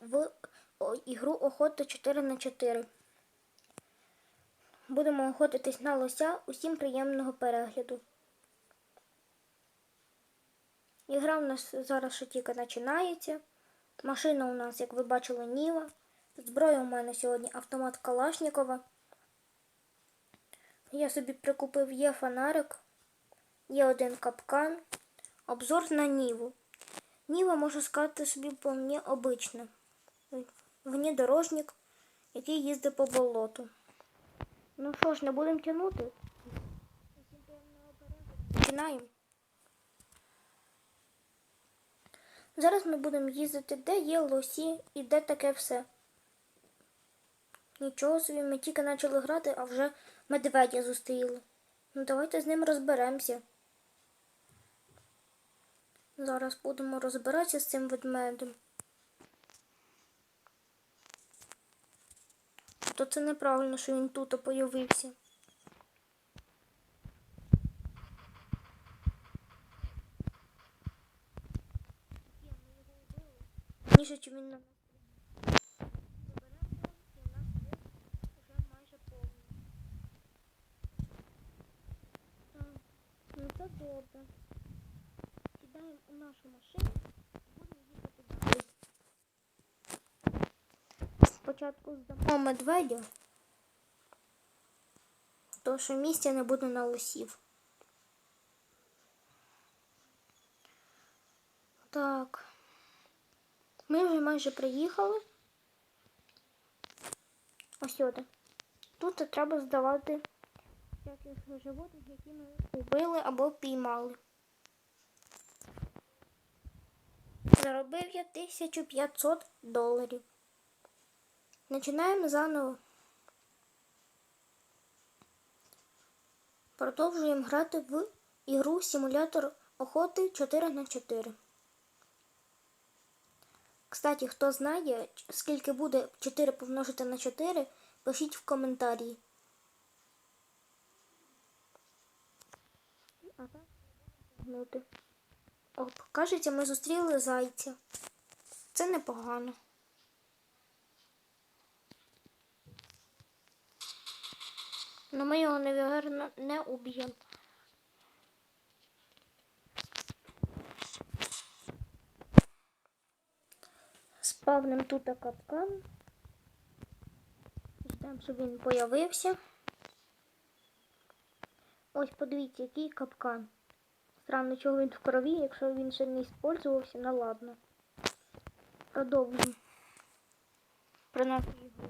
в ігру Охота 4 на 4 Будемо охотитись на лося. Усім приємного перегляду. Ігра у нас зараз ще тільки починається. Машина у нас, як ви бачили, Ніва. Зброя у мене сьогодні автомат Калашнікова. Я собі прикупив є фонарик, є один капкан, обзор на Ніву. Ніва, можу сказати собі, по мені обична. Внедорожник, який їздить по болоту. Ну що ж, не будемо тягнути. Починаємо. Зараз ми будемо їздити, де є лосі і де таке все. Нічого собі, ми тільки почали грати, а вже медведя зустріли. Ну давайте з ним розберемося. Зараз будемо розбиратися з цим ведмедем. То це неправильно, що він тут появився. Ніше, чи він на ну це добре. Сідаємо у нашу машину і будемо їхати далі. Спочатку здамо медведя, то що місця не буде на лосів. Так. Ми вже майже приїхали. Ось сюди. Тут треба здавати всяких животних, які ми убили або піймали. Заробив я 1500 доларів. Починаємо заново. Продовжуємо грати в ігру симулятор охоти 4 на 4 Кстати, хто знає, скільки буде 4 помножити на 4, пишіть в коментарі. А. О, кажеться, ми зустріли зайця. Це непогано. Но ми його, навірно, не уб'ємо. Спавним тут капкан. Ждемо, щоб він появився. Ось подивіться, який капкан. Странно, чого він в крові, якщо він ще не використовувався, ну ладно. Продовжуємо. Про нашу ігру.